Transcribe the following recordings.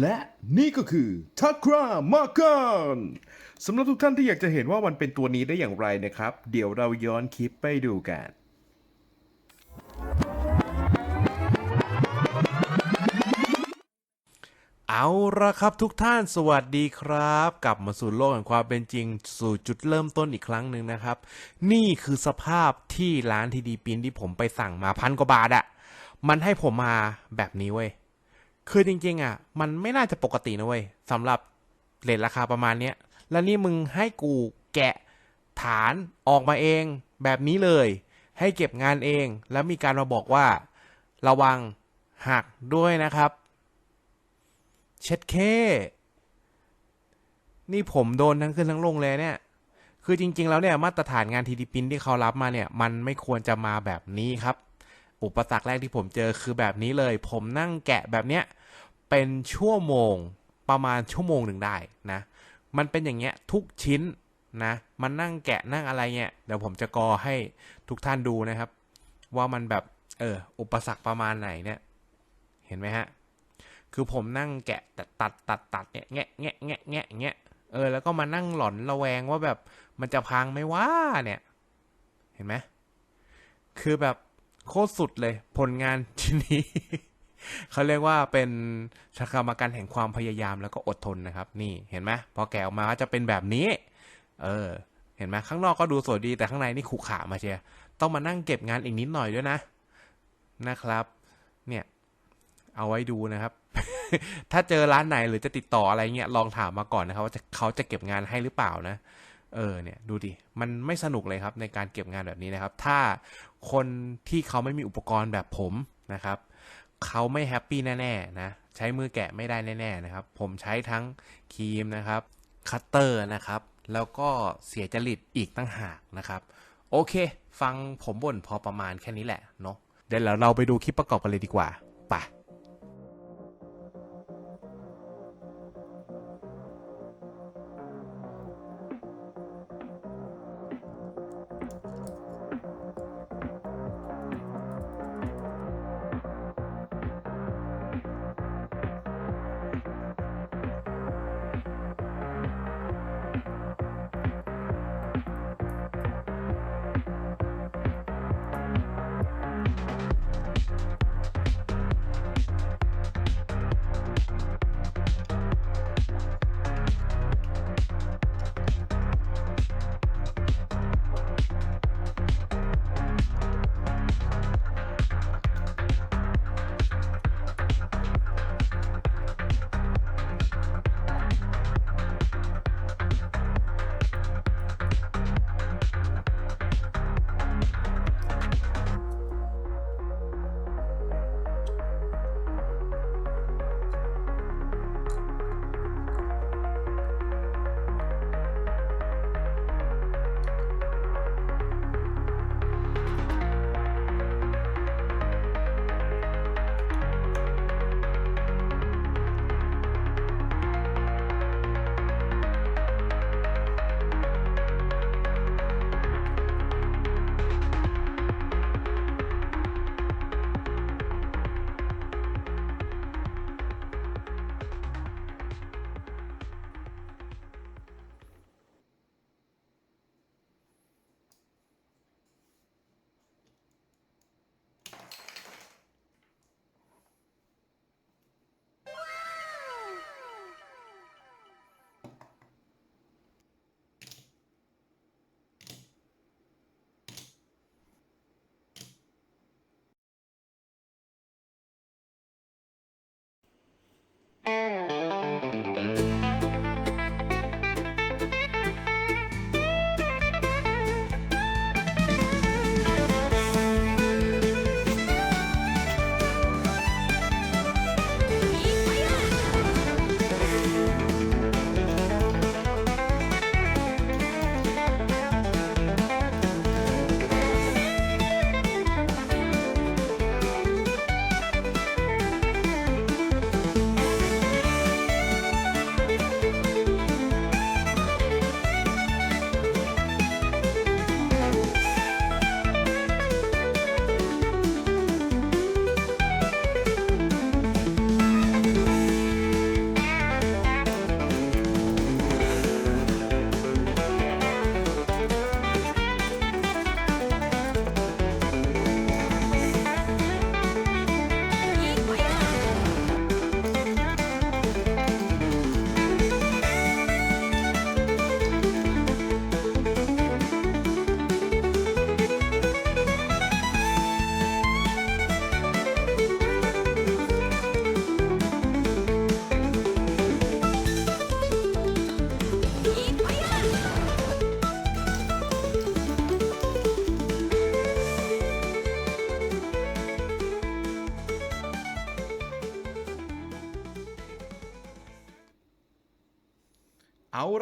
และนี่ก็คือทักรามากันสำหรับทุกท่านที่อยากจะเห็นว่ามันเป็นตัวนี้ได้อย่างไรนะครับ เดี๋ยวเราย้อนคลิปไปดูกันเอาละครับทุกท่านสวัสดีครับ กลับมาสู่โลกแห่งความเป็นจริง สู่จุดเริ่มต้นอีกครั้งหนึ่งนะครับ นี่คือสภาพที่ร้านทีดีปินที่ผมไปสั่งมาพันกว่าบาทอะมันให้ผมมาแบบนี้เว้ย คือจริงๆอะ มันไม่น่าจะปกตินะเว้ยสำหรับเรทราคาประมาณเนี้ย แล้วนี่มึงให้กูแกะฐานออกมาเองแบบนี้เลย ให้เก็บงานเอง แล้วมีการมาบอกว่า ระวังหักด้วยนะครับ เช็ดเค นี่ผมโดนทั้งขึ้นทั้งลงเลยเนี่ย คือจริง ๆ แล้วเนี่ยมาตรฐานงานทีดีปินที่เขารับมาเนี่ย มันไม่ควรจะมาแบบนี้ครับ อุปสรรคแรกที่ผมเจอคือแบบนี้เลย ผมนั่งแกะแบบเนี้ยเป็นชั่วโมงประมาณชั่วโมงหนึ่งได้นะ มันเป็นอย่างเงี้ยทุกชิ้นนะมันนั่งแกะนั่งอะไรเงี้ยเดี๋ยวผมจะกอให้ทุกท่านดูนะครับ ว่ามันแบบเอออุปสรรคประมาณไหนเนี่ย เห็นไหมฮะ คือผมนั่งแกะตัดตัดตัดตัดเนี่ยแงะแงะแงะแงะอย่างเงี้ยเออแล้วก็มานั่งหลอนระแวงว่าแบบมันจะพังไหมว่าเนี่ย เห็นไหมคือแบบ โคตรสุดเลย ผลงานชิ้นนี้ เขาเรียกว่าเป็นชกรรมการแห่งความพยายามแล้วก็อดทนนะครับ นี่เห็นไหมพอแกะออกมาก็จะเป็นแบบนี้ เออ เห็นไหมข้างนอกก็ดูสวยดีแต่ข้างในนี่ขรุขระมาเชียต้องมานั่งเก็บงานอีกนิดหน่อยด้วยนะ นะครับ เนี่ยเอาไว้ดูนะครับ ถ้าเจอร้านไหนหรือจะติดต่ออะไรเงี้ยลองถามมาก่อนนะครับว่าเขาจะเก็บงานให้หรือเปล่านะ เออเนี่ยดูดิ มันไม่สนุกเลยครับในการเก็บงานแบบนี้นะครับ ถ้า คนที่เขาไม่มีอุปกรณ์แบบผมนะครับ เขาไม่แฮปปี้แน่ๆนะ ใช้มือแกะไม่ได้แน่ๆนะครับ ผมใช้ทั้งครีมนะครับ คัตเตอร์นะครับ แล้วก็เสียจริตอีกตั้งหากนะครับ โอเค ฟังผมบ่นพอประมาณแค่นี้แหละเนาะ เดี๋ยวเราไปดูคลิปประกอบกันเลยดีกว่า ไป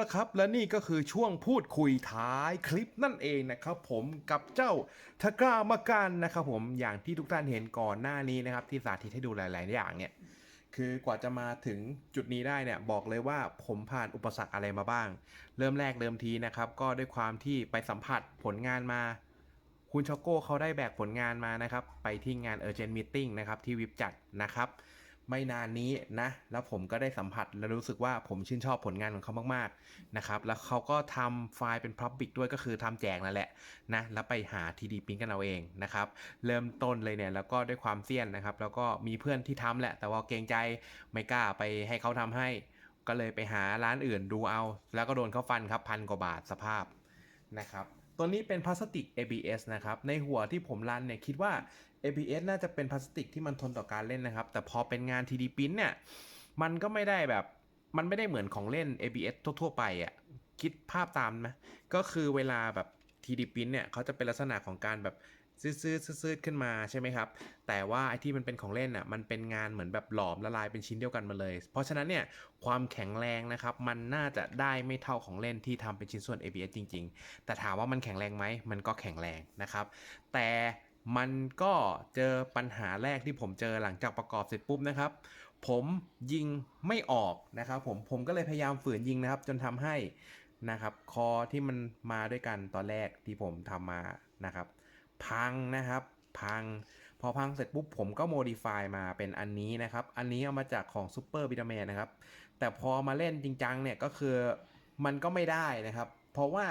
ละครับ และนี่ก็คือช่วงพูดคุยท้ายคลิปนั่นเองนะครับผมกับเจ้าทากามากันนะครับผมอย่างที่ทุกท่านเห็นก่อนหน้านี้นะครับ ที่สาธิตให้ดูหลาย ๆ อย่างเนี่ยคือกว่าจะมาถึงจุดนี้ได้เนี่ยบอกเลยว่าผมผ่านอุปสรรคอะไรมาบ้าง เริ่มแรกเริ่มทีนะครับ ก็ด้วยความที่ไปสัมผัสผลงานมา คุณช็อกโก้เขาได้แบกผลงานมานะครับ ไปที่งาน Urgent Meeting นะครับที่วิบจัดนะครับ ไม่นานนี้นะ แล้วผมก็ได้สัมผัสและรู้สึกว่าผมชื่นชอบผลงานของเขามากๆนะครับแล้วเขาก็ทำไฟล์เป็น Public ด้วยก็คือทำแจกนั่นแหละนะแล้วไปหา TD Print กันเอาเองนะครับเริ่มต้นเลยเนี่ยแล้วก็ด้วยความเซียนนะครับแล้วก็มีเพื่อนที่ทำแหละ แต่ว่าเกรงใจไม่กล้าไปให้เขาทำให้ ก็เลยไปหาร้านอื่นดูเอา แล้วก็โดนเขาฟันครับพันกว่าบาทสภาพนะครับตัวนี้เป็นพลาสติก ABS นะครับ ในหัวที่ผมรันเนี่ยคิดว่า ABS น่าจะเป็นพลาสติกที่มันทนต่อการเล่นนะครับ แต่พอเป็นงาน 3D Print เนี่ย มันก็ไม่ได้แบบ มันไม่ได้เหมือนของเล่น ABS ทั่ว ๆ ไปอะ่ะ คิดภาพตามไหมก็คือเวลาแบบ 3D Print เนี่ยเขาจะเป็นลักษณะของการแบบซื้อๆซื้อๆขึ้นมาใช่ไหมครับ แต่ว่าไอที่มันเป็นของเล่นอะ มันเป็นงานเหมือนแบบหลอมละลายเป็นชิ้นเดียวกันมาเลย เพราะฉะนั้นเนี่ย ความแข็งแรงนะครับ มันน่าจะได้ไม่เท่าของเล่นที่ทำเป็นชิ้นส่วน ABS จริง ๆ แต่ถามว่ามันแข็งแรงไหม มันก็แข็งแรงนะครับ แต่ มันก็เจอปัญหาแรกที่ผมเจอหลังจากประกอบเสร็จปุ๊บนะครับ ผมยิงไม่ออกนะครับ ผมผมก็เลยพยายามฝืนยิงนะครับ จนทำให้นะครับ คอที่มันมาด้วยกันตอนแรกที่ผมทำมานะครับ พังนะครับพัง พอพังเสร็จปุ๊บผมก็โมดิฟายมาเป็นอันนี้นะครับ อันนี้เอามาจากของซูเปอร์บิ a าแมนนะครับ แต่พอมาเล่นจริงจังเนี่ยก็คือมันก็ไม่ได้นะครับ เพราะว่า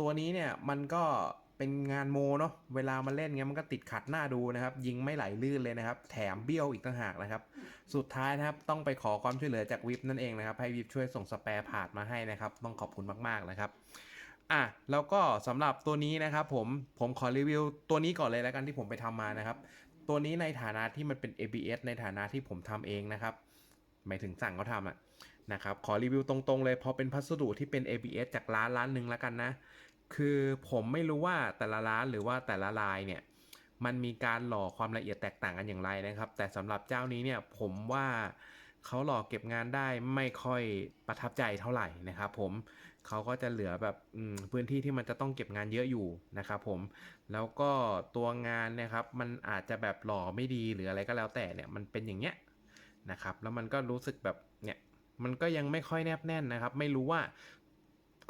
ตัวนี้เนี่ยมันก็ เป็นงานโมเนาะเวลามาเล่นเงี้ยมันก็ติดขัดหน้าดูนะครับ ยิงไม่ไหลลื่นเลยนะครับ แถมเบี้ยวอีกต่างหากนะครับ สุดท้ายนะครับต้องไปขอความช่วยเหลือจากวิปนั่นเองนะครับ ให้วิปช่วยส่งสแปร์พาร์ทมาให้นะครับ ต้องขอบคุณมากๆนะครับอะแล้วก็สำหรับตัวนี้นะครับผมผมขอรีวิวตัวนี้ก่อนเลยแล้วกันที่ผมไปทำมานะครับ ตัวนี้ในฐานะที่มันเป็น ABS ในฐานะที่ผมทำเองนะครับหมายถึงสั่งเขาทำอะนะครับขอรีวิวตรงๆเลยพอเป็นพัสดุที่เป็น ABS จากร้านร้านหนึ่งแล้วกันนะ คือผมไม่รู้ว่าแต่ละร้านหรือว่าแต่ละลายเนี่ย มันมีการหล่อความละเอียดแตกต่างกันอย่างไรนะครับ แต่สำหรับเจ้านี้เนี่ยผมว่าเขาหล่อเก็บงานได้ไม่ค่อยประทับใจเท่าไหร่นะครับผมเขาก็จะเหลือแบบพื้นที่ที่มันจะต้องเก็บงานเยอะอยู่นะครับผมแล้วก็ตัวงานนะครับมันอาจจะแบบหล่อไม่ดีหรืออะไรก็แล้วแต่เนี่ยมันเป็นอย่างเงี้ยนะครับแล้วมันก็รู้สึกแบบเนี่ยมันก็ยังไม่ค่อยแนบแน่นนะครับ ไม่รู้ว่า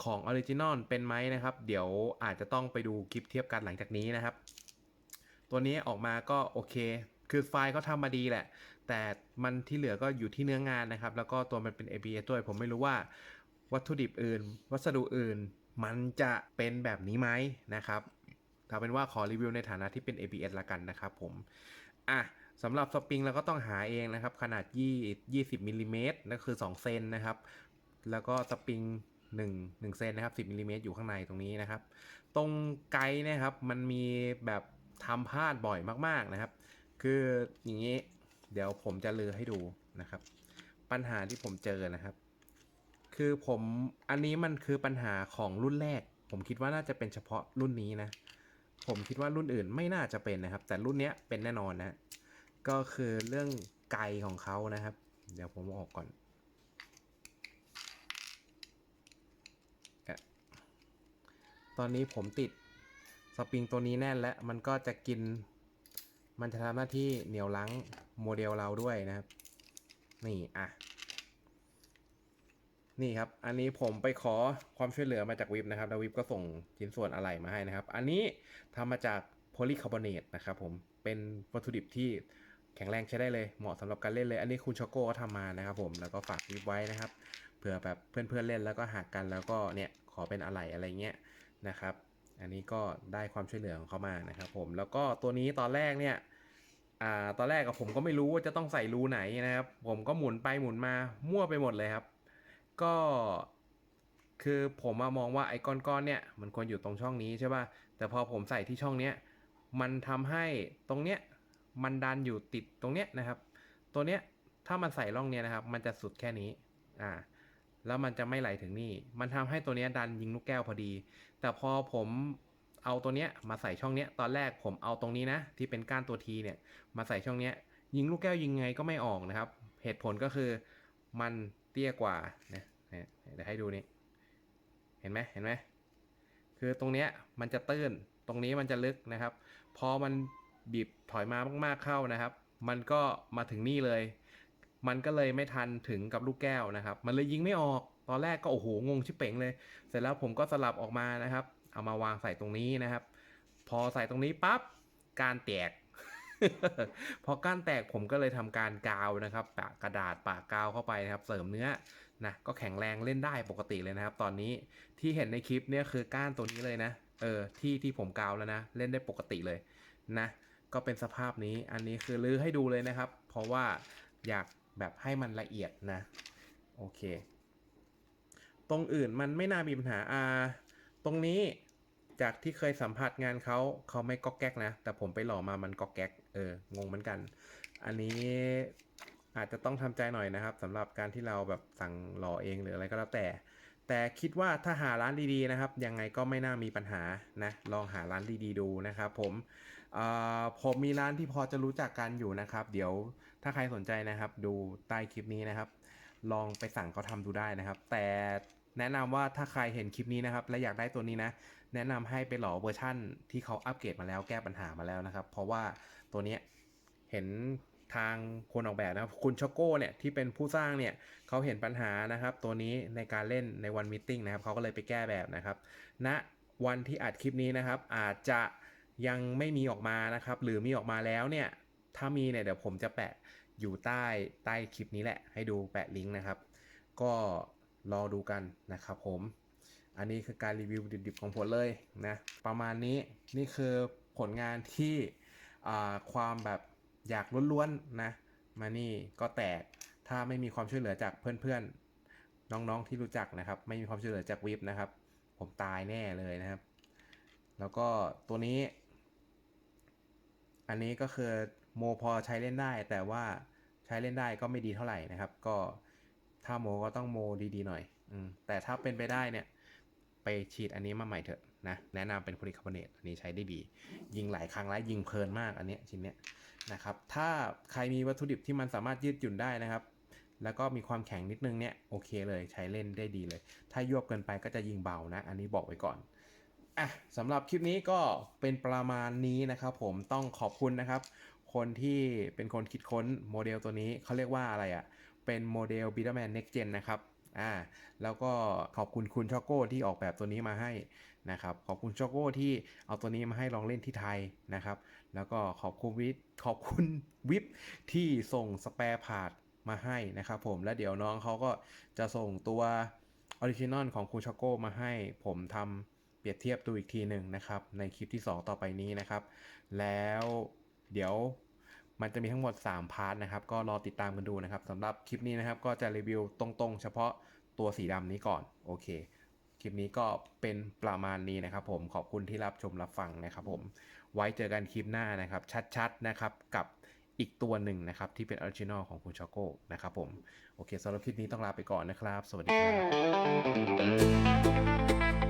ของออริจินอลเป็นไหมนะครับ เดี๋ยวอาจจะต้องไปดูคลิปเทียบกันหลังจากนี้นะครับ ตัวนี้ออกมาก็โอเค คือไฟล์เขาทำมาดีแหละ แต่มันที่เหลือก็อยู่ที่เนื้องานนะครับ แล้วก็ตัวมันเป็น ABS ด้วย ผมไม่รู้ว่าวัตถุดิบอื่น วัสดุอื่น มันจะเป็นแบบนี้ไหมนะครับเอาเป็นว่าขอรีวิวในฐานะที่เป็น ABS ละกันนะครับผม อะสำหรับสปริงเราก็ต้องหาเองนะครับ ขนาด 20 20มิลลิเมตรนั่นคือ 2 เซนนะครับ แล้วก็สปริง 1 1เซนนะครับ 10มิลลิเมตรอยู่ข้างในตรงนี้นะครับ ตรงไกด์นะครับมันมีแบบทำพลาดบ่อยมากๆนะครับ คืออย่างนี้เดี๋ยวผมจะลือให้ดูนะครับ ปัญหาที่ผมเจอนะครับ คือผมอันนี้มันคือปัญหาของรุ่นแรก ผมคิดว่าน่าจะเป็นเฉพาะรุ่นนี้นะ ผมคิดว่ารุ่นอื่นไม่น่าจะเป็นนะครับ แต่รุ่นเนี้ยเป็นแน่นอนนะ ก็คือเรื่องไกลของเขานะครับ เดี๋ยวผมออกก่อนอะ ตอนนี้ผมติดสปริงตัวนี้แน่นและมันก็จะกิน มันจะทำหน้าที่เหนียวลังโมเดลเราด้วยนะครับ นี่อะ นี่ครับ อันนี้ผมไปขอความช่วยเหลือมาจากวิบนะครับ แล้ววิบก็ส่งชิ้นส่วนอะไหล่มาให้นะครับ อันนี้ทำมาจากโพลีคาร์บอเนตนะครับผม เป็นวัตถุดิบที่แข็งแรงใช้ได้เลย เหมาะสำหรับการเล่นเลย อันนี้คุณช็อกโก้ก็ทำมานะครับผม แล้วก็ฝากวิบไว้นะครับ เผื่อแบบเพื่อนๆเล่นแล้วก็หักกันแล้วก็เนี่ยขอเป็นอะไหล่อะไรเงี้ย นะครับ อันนี้ก็ได้ความช่วยเหลือของเขามานะครับผม แล้วก็ตัวนี้ตอนแรกเนี่ยอ่าตอนแรกกับผมก็ไม่รู้ว่าจะต้องใส่รูไหนนะครับ ผมก็หมุนไปหมุนมามั่วไปหมดเลยครับ ก็คือผมมองว่าไอ้ก้อนๆเนี่ยมันควรอยู่ตรงช่องนี้ใช่ป่ะ แต่พอผมใส่ที่ช่องเนี้ยมันทำให้ตรงเนี้ยมันดันอยู่ติดตรงเนี้ยนะครับ ตัวเนี้ยถ้ามันใส่ร่องเนี้ยนะครับ มันจะสุดแค่นี้อ่าแล้วมันจะไม่ไหลถึงนี่ มันทำให้ตัวเนี้ยดันยิงลูกแก้วพอดี แต่พอผมเอาตัวเนี้ยมาใส่ช่องเนี้ยตอนแรกผมเอาตรงนี้นะ ที่เป็นก้านตัวทีเนี่ยมาใส่ช่องเนี้ย ยิงลูกแก้วยิงไงก็ไม่ออกนะครับ เหตุผลก็คือมันเตี้ยกว่านะเดี๋ยวให้ดูนี่ห็นไหมเห็นไหมคือตรงเนี้ยมันจะตื้นตรงนี้มันจะลึกนะครับ พอมันบีบถอยมามากๆเข้านะครับ มันก็มาถึงนี่เลย มันก็เลยไม่ทันถึงกับลูกแก้วนะครับ มันเลยยิงไม่ออก ตอนแรกก็โอ้โหงงชิบเป๋งเลย เสร็จแล้วผมก็สลับออกมานะครับ เอามาวางใส่ตรงนี้นะครับ พอใส่ตรงนี้ปั๊บการแตก พอก้านแตกผมก็เลยทำการกาวนะครับปะกระดาษปะกาวเข้าไปนะครับ เสริมเนื้อนะก็แข็งแรงเล่นได้ปกติเลยนะครับ ตอนนี้ที่เห็นในคลิปเนี่ยคือก้านตัวนี้เลยนะเออที่ที่ผมกาวแล้วนะ เล่นได้ปกติเลยนะ ก็เป็นสภาพนี้อันนี้คือลื้อให้ดูเลยนะครับ เพราะว่าอยากแบบให้มันละเอียดนะ โอเค ตรงอื่นมันไม่น่ามีปัญหาอ่าตรงนี้จากที่เคยสัมผัสงานเขาเขาไม่ก๊อกแก๊กนะ แต่ผมไปหล่อมามันก๊อกแก๊กเอองงเหมือนกัน อันนี้อาจจะต้องทำใจหน่อยนะครับสำหรับการที่เราแบบสั่งหล่อเองหรืออะไรก็แล้วแต่ แต่คิดว่าถ้าหาร้านดีๆนะครับ ยังไงก็ไม่น่ามีปัญหานะ ลองหาร้านดีๆดูนะครับผมอ่าผมมีร้านที่พอจะรู้จักกันอยู่นะครับ เดี๋ยวถ้าใครสนใจนะครับ ดูใต้คลิปนี้นะครับ ลองไปสั่งเขาทำดูได้นะครับ แต่แนะนำว่าถ้าใครเห็นคลิปนี้นะครับ และอยากได้ตัวนี้นะ แนะนำให้ไปหล่อเวอร์ชั่นที่เขาอัปเกรดมาแล้วแก้ปัญหามาแล้วนะครับ เพราะว่าตัวนี้เห็นทางคนออกแบบนะครับ คุณช็อกโก้เนี่ยที่เป็นผู้สร้างเนี่ยเขาเห็นปัญหานะครับ ตัวนี้ในการเล่นในวันมิทติ้งนะครับเขาก็เลยไปแก้แบบนะครับณนะวันที่อัดคลิปนี้นะครับ อาจจะยังไม่มีออกมานะครับ หรือมีออกมาแล้วเนี่ยถ้ามีเนี่ยเดี๋ยวผมจะแปะ อยู่ใต้ใต้คลิปนี้แหละ ให้ดูแปะลิงก์นะครับ ก็รอดูกันนะครับผม อันนี้คือการรีวิวดิบๆของผมเลยนะ ประมาณนี้นี่คือผลงานที่ความแบบอยากล้วนๆนะมานี่ก็แตกถ้าไม่มีความช่วยเหลือจากเพื่อนๆ น้องๆที่รู้จักนะครับ ไม่มีความช่วยเหลือจากวิบนะครับ ผมตายแน่เลยนะครับ แล้วก็ตัวนี้ อันนี้ก็คือ โมพอใช้เล่นได้ แต่ว่าใช้เล่นได้ก็ไม่ดีเท่าไหร่นะครับ ก็ถ้าโมก็ต้องโมดีๆหน่อยอืมแต่ถ้าเป็นไปได้เนี่ยไปฉีดอันนี้มาใหม่เถอะนะแนะนำเป็นโพลีคาร์บอเนตอันนี้ใช้ได้ดี ยิงหลายครั้งแล้วยิงเพลินมากอันนี้ชิ้นเนี้ยนะครับ ถ้าใครมีวัตถุดิบที่มันสามารถยืดหยุ่นได้นะครับ แล้วก็มีความแข็งนิดนึงเนี่ยโอเคเลยใช้เล่นได้ดีเลย ถ้ายวบเกินไปก็จะยิงเบานะ อันนี้บอกไว้ก่อนอะสำหรับคลิปนี้ก็เป็นประมาณนี้นะครับผมต้องขอบคุณนะครับ คนที่เป็นคนคิดค้นโมเดลตัวนี้เขาเรียกว่าอะไรอะ่ะ เป็นโมเดล b e t a m a n Next Gen นะครับอ่าแล้วก็ขอบคุณคุณช็อกโก้ที่ออกแบบตัวนี้มาให้นะครับขอบคุณช็อกโก้ที่เอาตัวนี้มาให้ลองเล่นที่ไทยนะครับแล้วก็ขอบคุณวิทขอบคุณวิปที่ส่งสเปร์พาร์ทมาให้นะครับผมแล้วเดี๋ยวน้องเขาก็จะส่งตัวออริจินอลของคุณช็อกโก้มาให้ ผมทำเปรียบเทียบดูอีกทีหนึ่งนะครับในคลิปที่ 2 ต่อไปนี้นะครับ แล้วเดี๋ยว มันจะมีทั้งหมด 3 พาร์ทนะครับ ก็รอติดตามกันดูนะครับสำหรับคลิปนี้นะครับ ก็จะรีวิวตรงๆ เฉพาะตัวสีดำนี้ก่อน โอเค คลิปนี้ก็เป็นประมาณนี้นะครับผม ขอบคุณที่รับชมรับฟังนะครับผม ไว้เจอกันคลิปหน้านะครับ ชัดๆ นะครับ กับอีกตัวหนึ่งนะครับ ที่เป็นออริจินอลของคุณช็อกโก้นะครับผม โอเคสำหรับคลิปนี้ต้องลาไปก่อนนะครับ สวัสดีครับ